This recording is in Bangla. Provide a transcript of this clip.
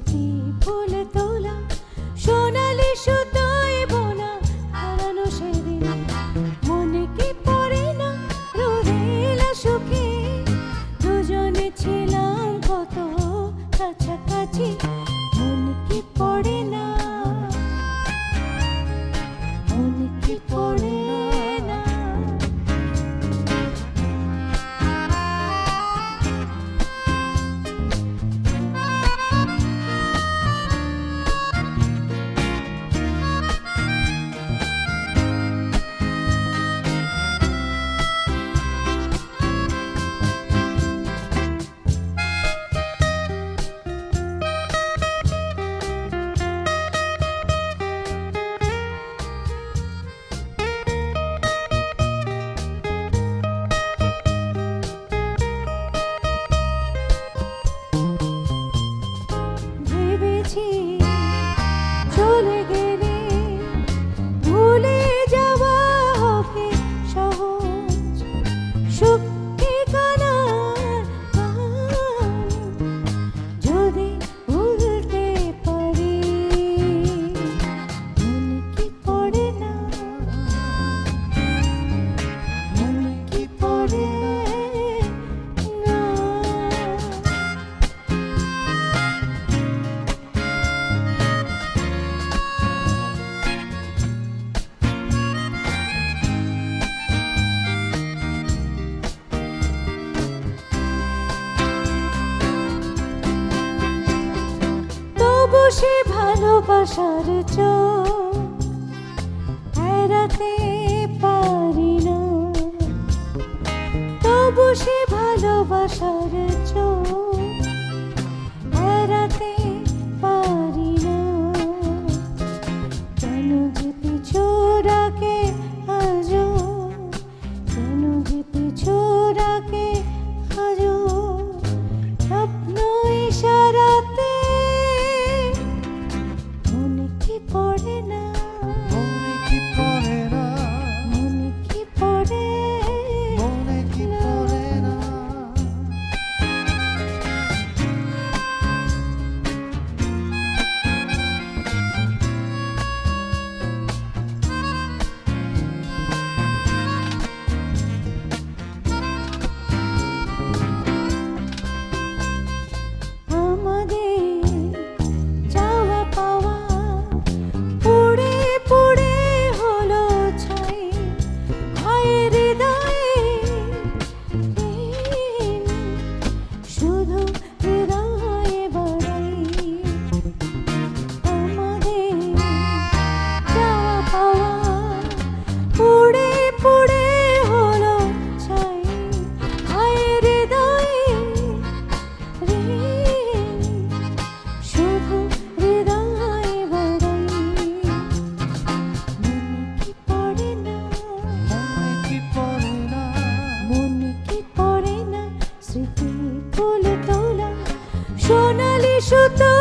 విరిచి పూలతో বসে ভালোবাসার চেরাতে পারি না। তো বসে ভালোবাসার চোখ night. সুতো